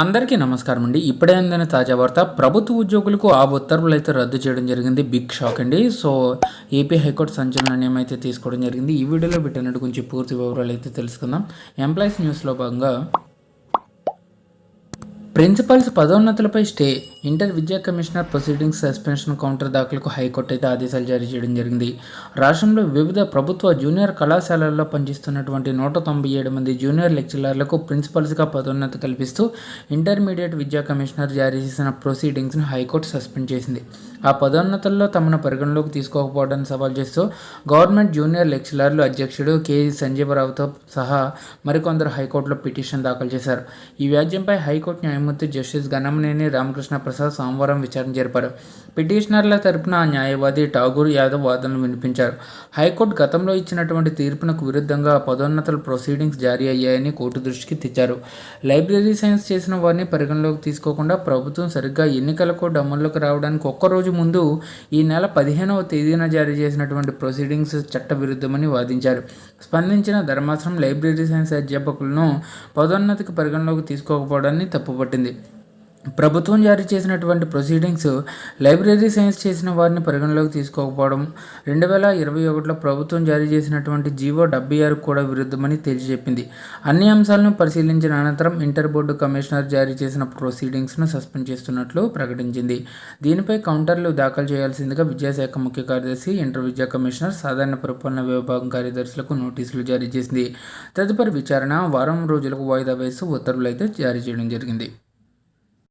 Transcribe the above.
అందరికీ నమస్కారం అండి. ఇప్పుడే అందిన తాజా వార్త ప్రభుత్వ ఉద్యోగులకు ఆ ఉత్తర్వులు అయితే రద్దు చేయడం జరిగింది. బిగ్ షాక్ అండి. సో ఏపీ హైకోర్టు సంచలన నిర్ణయం అయితే తీసుకోవడం జరిగింది. ఈ వీడియోలో పెట్టినట్టు గురించి పూర్తి వివరాలు అయితే తెలుసుకుందాం. ఎంప్లాయీస్ న్యూస్లో భాగంగా ప్రిన్సిపల్స్ పదోన్నతులపై స్టే ఇంటర్ విద్యా కమిషనర్ ప్రొసీడింగ్స్ సస్పెన్షన్ కౌంటర్ దాఖలకు హైకోర్టు అయితే ఆదేశాలు జారీ చేయడం జరిగింది. రాష్ట్రంలో వివిధ ప్రభుత్వ జూనియర్ కళాశాలల్లో పనిచేస్తున్నటువంటి నూట తొంభై ఏడు మంది జూనియర్ లెక్చరర్లకు ప్రిన్సిపల్స్గా పదోన్నతి కల్పిస్తూ ఇంటర్మీడియట్ విద్యా కమిషనర్ జారీ చేసిన ప్రొసీడింగ్స్ను హైకోర్టు సస్పెండ్ చేసింది. ఆ పదోన్నతుల్లో తమను పరిగణలోకి తీసుకోకపోవడాన్ని సవాల్ చేస్తూ గవర్నమెంట్ జూనియర్ లెక్చరర్లు అధ్యక్షుడు కె. సంజీవరావుతో సహా మరికొందరు హైకోర్టులో పిటిషన్ దాఖలు చేశారు. ఈ వ్యాజ్యంపై హైకోర్టు న్యాయమూర్తి జస్టిస్ గణమనేని రామకృష్ణ ప్రసాద్ సోమవారం విచారణ జరిపారు. పిటిషనర్ల తరపున న్యాయవాది ఠాగూర్ యాదవ్ వాదనలు వినిపించారు. హైకోర్టు గతంలో ఇచ్చినటువంటి తీర్పునకు విరుద్ధంగా పదోన్నతుల ప్రొసీడింగ్స్ జారీ అయ్యాయని కోర్టు దృష్టికి తెచ్చారు. లైబ్రరీ సైన్స్ చేసిన వారిని పరిగణలోకి తీసుకోకుండా ప్రభుత్వం సరిగ్గా ఎన్నికలకు కోడ్ రావడానికి ఒక్కరోజు ముందు ఈ నెల పదిహేనవ తేదీన జారీ చేసినటువంటి ప్రొసీడింగ్స్ చట్టవిరుద్ధమని వాదించారు. స్పందించిన ధర్మాసనం లైబ్రరీ సైన్స్ అధ్యాపకులను పదోన్నతికి పరిగణలోకి తీసుకోకపోవడాన్ని తప్పుపట్టింది. ప్రభుత్వం జారీ చేసినటువంటి ప్రొసీడింగ్స్ లైబ్రరీ సైన్స్ చేసిన వారిని పరిగణలోకి తీసుకోకపోవడం రెండు వేల ఇరవై ఒకటిలో ప్రభుత్వం జారీ చేసినటువంటి జీవో డెబ్బై ఆరు కూడా విరుద్ధమని తేల్చి చెప్పింది అన్ని అంశాలను పరిశీలించిన అనంతరం ఇంటర్ బోర్డు కమిషనర్ జారీ చేసిన ప్రొసీడింగ్స్ను సస్పెండ్ చేస్తున్నట్లు ప్రకటించింది. దీనిపై కౌంటర్లు దాఖలు చేయాల్సిందిగా విద్యాశాఖ ముఖ్య కార్యదర్శి ఇంటర్ విద్యా కమిషనర్ సాధారణ పరిపాలన విభాగం కార్యదర్శులకు నోటీసులు జారీ చేసింది. తదుపరి విచారణ వారం రోజులకు వాయిదా వేస్తూ ఉత్తర్వులు అయితే జారీ చేయడం జరిగింది.